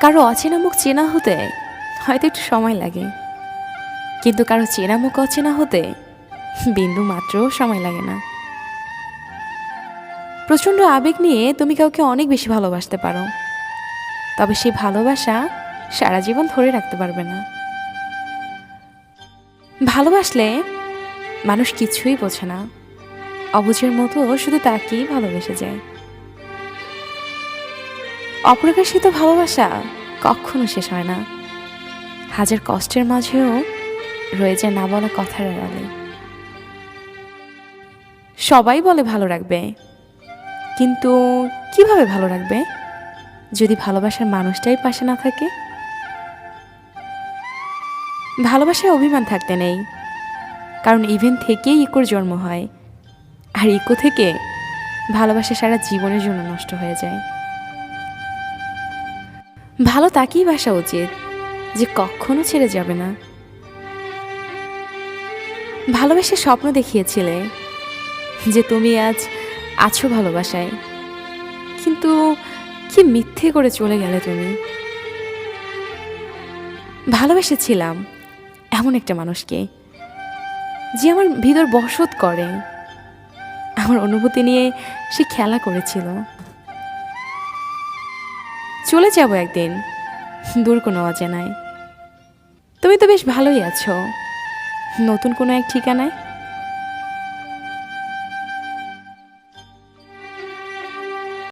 কারও অচেনা মুখ চেনা হতে হয়তো একটু সময় লাগে। কিন্তু কারও চেনা মুখ অচেনা হতে বিন্দু মাত্রও সময় লাগে না। প্রচণ্ড আবেগ নিয়ে তুমি কাউকে অনেক বেশি ভালোবাসতে পারো। তবে সেই ভালোবাসা সারা জীবন ধরে রাখতে পারবে না। ভালোবাসলে মানুষ কিছুই বোঝে না। অবুঝের মতো শুধু তাকেই ভালোবেসে যায়। অপ্রকাশিত ভালোবাসা কখনো শেষ হয় না। হাজার কষ্টের মাঝেও রয়ে যায় না বলা কথার আড়ালে। সবাই বলে ভালো রাখবে। কিন্তু কীভাবে ভালো রাখবে? যদি ভালোবাসার মানুষটাই পাশে না থাকে ভালোবাসায় অভিমান থাকতে নেই। কারণ ইভেন থেকেই ইকোর জন্ম হয়। আর ইকো থেকে ভালোবাসা সারা জীবনের জন্য নষ্ট হয়ে যায়। ভালো তাকেই বাসা উচিত যে কখনো ছেড়ে যাবে না। ভালোবেসে স্বপ্ন দেখিয়েছিলে যে তুমি আজ আছো ভালোবাসায়। কিন্তু কি মিথ্যে করে চলে গেলে তুমি? ভালোবেসেছিলাম এমন একটা মানুষকে যে আমার ভিতর বসত করে। আমার অনুভূতি নিয়ে সে খেলা করেছিল। চলে যাব একদিন, দূর কোনো অজানায়। তুমি তো বেশ ভালোই আছো। নতুন কোনো এক ঠিকানায়?